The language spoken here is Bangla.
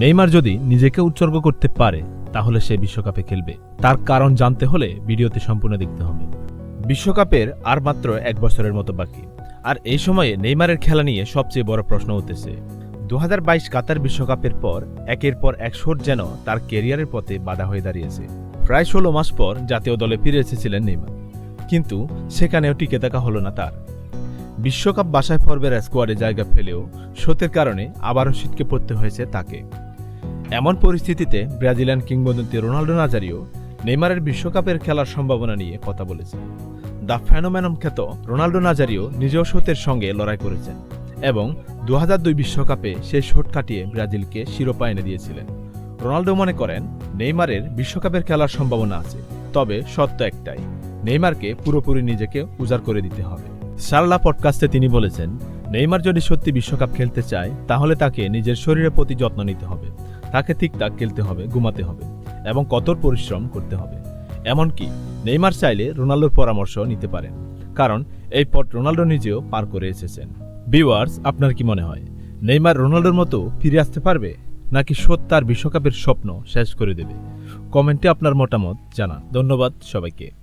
নেইমার যদি নিজেকে উৎসর্গ করতে পারে, তাহলে সে বিশ্বকাপে খেলবে। তার কারণ জানতে হলে ভিডিওতে সম্পূর্ণ দেখতে হবে। বিশ্বকাপের আর মাত্র এক বছরের মতো বাকি। আর এই সময়ে নেইমারের খেলা নিয়ে সবচেয়ে বড় প্রশ্ন উঠেছে। দু কাতার বিশ্বকাপের পর, একের পর এক শোট যেন তার কেরিয়ারের পথে বাধা হয়ে দাঁড়িয়েছে। প্রায় ষোলো মাস পর জাতীয় দলে ফিরে এসেছিলেন নেইমার। কিন্তু সেখানেও টিকে থাকা হলো না তার। বিশ্বকাপ বাসায় পর্বের স্কোয়াডে জায়গা ফেলেও শোতের কারণে আবারও ছিটকে পড়তে হয়েছে তাকে। এমন পরিস্থিতিতে ব্রাজিলিয়ান কিংবদন্তি রোনাল্ডো নাজারিও নেইমারের বিশ্বকাপের খেলার সম্ভাবনা নিয়ে কথা বলেছেন। দ্য ফ্যানোম্যানম খ্যাত রোনাল্ডো নাজারিও নিজেও শোতের সঙ্গে লড়াই করেছেন এবং দু বিশ্বকাপে সেই শোট কাটিয়ে ব্রাজিলকে শিরোপা এনে দিয়েছিলেন। রোনাল্ডো মনে করেন, নেইমারের বিশ্বকাপের খেলার সম্ভাবনা আছে, তবে সত্য একটাই, নেইমারকে পুরোপুরি নিজেকে উজাড় করে দিতে হবে। সারলা পডকাস্টে তিনি বলেছেন নেইমার যদি সত্যি বিশ্বকাপ খেলতে চায়, তাহলে তাকে নিজের শরীরের প্রতি যত্ন নিতে হবে। তাকে ঠিকঠাক খেলতে হবে, ঘুমাতে হবে এবং কঠোর পরিশ্রম করতে হবে। এমনকি নেইমার চাইলে রোনাল্ডোর পরামর্শ নিতে পারেন, কারণ এই পথ রোনাল্ডো নিজেও পার করে এসেছেন। বিওয়ার্স আপনার কি মনে হয়? নেইমার রোনাল্ডোর মতো ফিরে আসতে পারবে, নাকি সত্য তার বিশ্বকাপের স্বপ্ন শেষ করে দেবে? কমেন্টে আপনার মতামত জানান। ধন্যবাদ সবাইকে।